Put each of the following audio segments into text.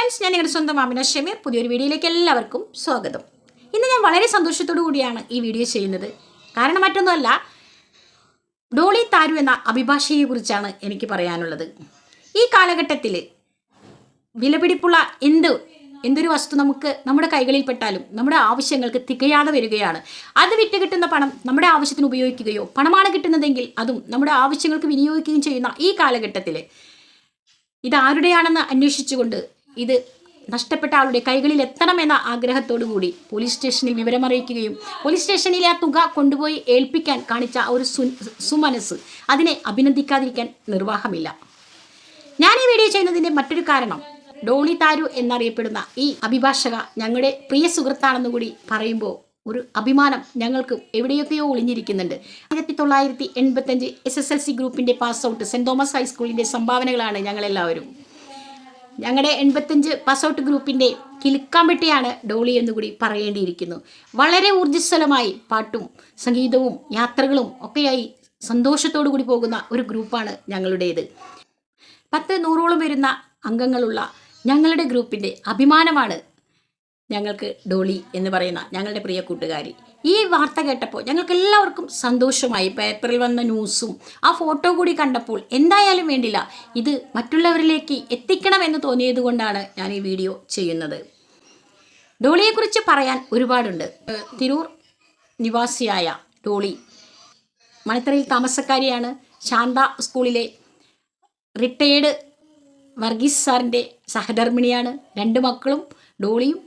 Friends ഞാൻ നിങ്ങളുടെ സ്വന്തം മാമിന ഷമീർ. പുതിയൊരു വീഡിയോയിലേക്ക് എല്ലാവർക്കും സ്വാഗതം. ഇന്ന് ഞാൻ വളരെ സന്തോഷത്തോടു കൂടിയാണ് ഈ വീഡിയോ ചെയ്യുന്നത്. കാരണം മറ്റൊന്നുമല്ല ഡോളി താരു എന്ന അഭിഭാഷയെ കുറിച്ചാണ് എനിക്ക് പറയാനുള്ളത്. ഈ കാലഘട്ടത്തിൽ വിലപിടിപ്പുള്ള എന്ത് എന്തൊരു വസ്തു നമുക്ക് നമ്മുടെ കൈകളിൽ പെട്ടാലും നമ്മുടെ ആവശ്യങ്ങൾക്ക് തികയാതെ വരികയാണ്. അത് വിറ്റ് കിട്ടുന്ന പണം നമ്മുടെ ആവശ്യത്തിന് ഉപയോഗിക്കുകയോ പണമാണ് കിട്ടുന്നതെങ്കിൽ അതും നമ്മുടെ ആവശ്യങ്ങൾക്ക് വിനിയോഗിക്കുകയും ചെയ്യുന്ന ഈ കാലഘട്ടത്തിൽ ഇതാരുടെയാണെന്ന് അന്വേഷിച്ചുകൊണ്ട് ഇത് നഷ്ടപ്പെട്ട ആളുടെ കൈകളിൽ എത്തണമെന്ന ആഗ്രഹത്തോടു കൂടി പോലീസ് സ്റ്റേഷനിൽ വിവരമറിയിക്കുകയും പോലീസ് സ്റ്റേഷനിലെ ആ തുക കൊണ്ടുപോയി ഏൽപ്പിക്കാൻ കാണിച്ച ആ ഒരു സുമനസ് അതിനെ അഭിനന്ദിക്കാതിരിക്കാൻ നിർവാഹമില്ല. ഞാൻ ഈ വീഡിയോ ചെയ്യുന്നതിന്റെ മറ്റൊരു കാരണം ഡോണി താരു എന്നറിയപ്പെടുന്ന ഈ അഭിഭാഷക ഞങ്ങളുടെ പ്രിയ സുഹൃത്താണെന്ന് കൂടി പറയുമ്പോൾ ഒരു അഭിമാനം ഞങ്ങൾക്ക് എവിടെയൊക്കെയോ ഒളിഞ്ഞിരിക്കുന്നുണ്ട്. ആയിരത്തി തൊള്ളായിരത്തി എൺപത്തഞ്ച് എസ് എസ് എൽ സി ഗ്രൂപ്പിന്റെ പാസ് ഔട്ട് സെന്റ് തോമസ് ഹൈസ്കൂളിന്റെ സംഭാവനകളാണ് ഞങ്ങളെല്ലാവരും. ഞങ്ങളുടെ എൺപത്തഞ്ച് പാസ് ഔട്ട് ഗ്രൂപ്പിന്റെ കിലുക്കാമ്പെട്ടിയാണ് ഡോളി എന്നുകൂടി പറയേണ്ടിയിരിക്കുന്നു. വളരെ ഊർജസ്വലമായി പാട്ടും സംഗീതവും യാത്രകളും ഒക്കെയായി സന്തോഷത്തോടു കൂടി പോകുന്ന ഒരു ഗ്രൂപ്പാണ് ഞങ്ങളുടേത്. പത്ത് നൂറോളം വരുന്ന അംഗങ്ങളുള്ള ഞങ്ങളുടെ ഗ്രൂപ്പിന്റെ അഭിമാനമാണ് ഞങ്ങൾക്ക് ഡോളി എന്ന് പറയുന്ന ഞങ്ങളുടെ പ്രിയ കൂട്ടുകാരി. ഈ വാർത്ത കേട്ടപ്പോൾ ഞങ്ങൾക്ക് എല്ലാവർക്കും സന്തോഷമായി. പേപ്പറിൽ വന്ന ന്യൂസും ആ ഫോട്ടോ കൂടി കണ്ടപ്പോൾ എന്തായാലും വേണ്ടില്ല ഇത് മറ്റുള്ളവരിലേക്ക് എത്തിക്കണമെന്ന് തോന്നിയത് കൊണ്ടാണ് ഞാൻ ഈ വീഡിയോ ചെയ്യുന്നത്. ഡോളിയെക്കുറിച്ച് പറയാൻ ഒരുപാടുണ്ട്. തിരൂർ നിവാസിയായ ഡോളി മണിത്തറയിൽ താമസക്കാരിയാണ്. ശാന്ത സ്കൂളിലെ റിട്ടയേർഡ് വർഗീസ് സാറിന്റെ സഹധർമ്മിണിയാണ്. രണ്ട് മക്കളും ഡോളിയും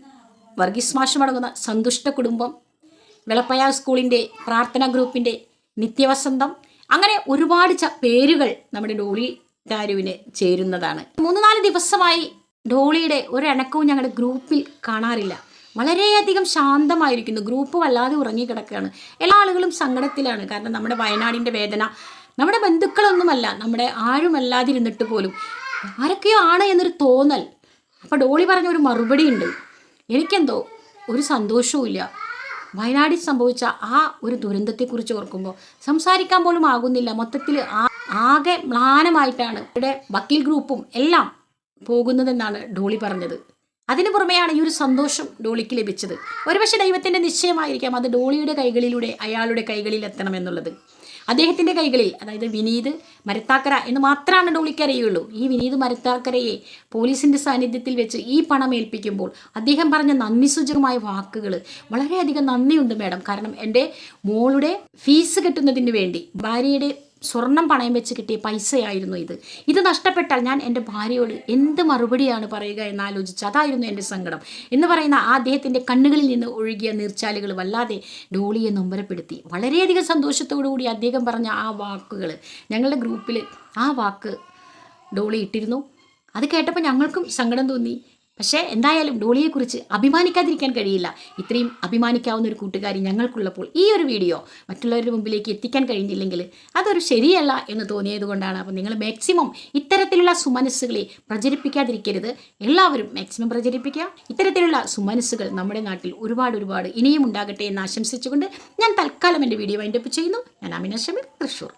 വർഗീസ് മാഷും അടങ്ങുന്ന സന്തുഷ്ട കുടുംബം വെളപ്പയ സ്കൂളിന്റെ പ്രാർത്ഥന ഗ്രൂപ്പിന്റെ നിത്യവസന്തം. അങ്ങനെ ഒരുപാട് പേരുകൾ നമ്മുടെ ഡോളി താരുവിന് ചേരുന്നതാണ്. മൂന്ന് നാല് ദിവസമായി ഡോളിയുടെ ഒരണക്കവും ഞങ്ങളുടെ ഗ്രൂപ്പിൽ കാണാറില്ല. വളരെയധികം ശാന്തമായിരിക്കുന്നു. ഗ്രൂപ്പ് വല്ലാതെ ഉറങ്ങിക്കിടക്കുകയാണ്. എല്ലാ ആളുകളും സങ്കടത്തിലാണ്. കാരണം നമ്മുടെ വയനാടിന്റെ വേദന നമ്മുടെ ബന്ധുക്കളൊന്നുമല്ല നമ്മുടെ ആരുമല്ലാതിരുന്നിട്ട് പോലും. ആരൊക്കെയോ ആണ് എന്നൊരു തോന്നൽ. അപ്പോൾ ഡോളി പറഞ്ഞ ഒരു മറുപടി ഉണ്ട് എനിക്കെന്തോ ഒരു സന്തോഷവും ഇല്ല വയനാടിൽ സംഭവിച്ച ആ ഒരു ദുരന്തത്തെക്കുറിച്ച് ഓർക്കുമ്പോൾ സംസാരിക്കാൻ പോലും ആകുന്നില്ല. മൊത്തത്തിൽ ആകെ മ്ലാനമായിട്ടാണ് ഇവിടെ വക്കീൽ ഗ്രൂപ്പും എല്ലാം പോകുന്നതെന്നാണ് ഡോളി പറഞ്ഞത്. അതിനു പുറമെയാണ് ഈ ഒരു സന്തോഷം ഡോളിക്ക് ലഭിച്ചത്. ഒരുപക്ഷെ ദൈവത്തിന്റെ നിശ്ചയമായിരിക്കാം അത് ഡോളിയുടെ കൈകളിലൂടെ അയാളുടെ കൈകളിൽ എത്തണമെന്നുള്ളത് അദ്ദേഹത്തിന്റെ കൈകളിൽ അതായത് വിനീത് മരത്താക്കര എന്ന് മാത്രമാണ് ഡോളിക്ക് അറിയുള്ളൂ ഈ വിനീത് മരത്താക്കരയെ പോലീസിന്റെ സാന്നിധ്യത്തിൽ വെച്ച് ഈ പണം ഏൽപ്പിക്കുമ്പോൾ അദ്ദേഹം പറഞ്ഞ നന്ദി സൂചകമായ വാക്കുകൾ വളരെയധികം നന്ദിയുണ്ട് മാഡം. കാരണം എന്റെ മോളുടെ ഫീസ് കെട്ടുന്നതിന് വേണ്ടി ഭാര്യയുടെ സ്വർണം പണയം വെച്ച് കിട്ടിയ പൈസയായിരുന്നു ഇത്. ഇത് നഷ്ടപ്പെട്ടാൽ ഞാൻ എന്റെ ഭാര്യയോട് എന്ത് മറുപടിയാണ് പറയുക എന്നാലോചിച്ച് അതായിരുന്നു എന്റെ സങ്കടം. എന്ന് പറയുന്ന ആ അദ്ദേഹത്തിന്റെ കണ്ണുകളിൽ നിന്ന് ഒഴുകിയ നീർച്ചാലുകൾ വല്ലാതെ ഡോളിയെ നൊമ്പരപ്പെടുത്തി. വളരെയധികം സന്തോഷത്തോടു കൂടി അദ്ദേഹം പറഞ്ഞ ആ വാക്കുകൾ. ഞങ്ങളുടെ ഗ്രൂപ്പിൽ ആ വാക്ക് ഡോളി ഇട്ടിരുന്നു. അത് കേട്ടപ്പോൾ ഞങ്ങൾക്കും സങ്കടം തോന്നി. പക്ഷേ എന്തായാലും ഡോളിയെക്കുറിച്ച് അഭിമാനിക്കാതിരിക്കാൻ കഴിയില്ല. ഇത്രയും അഭിമാനിക്കാവുന്ന ഒരു കൂട്ടുകാരി ഞങ്ങൾക്കുള്ളപ്പോൾ ഈ ഒരു വീഡിയോ മറ്റുള്ളവരുടെ മുമ്പിലേക്ക് എത്തിക്കാൻ കഴിഞ്ഞില്ലെങ്കിൽ അതൊരു ശരിയല്ല എന്ന് തോന്നിയത് കൊണ്ടാണ്. അപ്പോൾ നിങ്ങൾ മാക്സിമം ഇത്തരത്തിലുള്ള സുമനസ്സുകളെ പ്രചരിപ്പിക്കാതിരിക്കരുത്. എല്ലാവരും മാക്സിമം പ്രചരിപ്പിക്കുക. ഇത്തരത്തിലുള്ള സുമനസ്സുകൾ നമ്മുടെ നാട്ടിൽ ഒരുപാട് ഒരുപാട് ഇനിയും ഉണ്ടാകട്ടെ എന്ന് ആശംസിച്ചുകൊണ്ട് ഞാൻ തൽക്കാലം എന്റെ വീഡിയോ വൈൻഡപ്പ് ചെയ്യുന്നു. ഞാൻ അമിന ഷമീർ തൃശ്ശൂർ.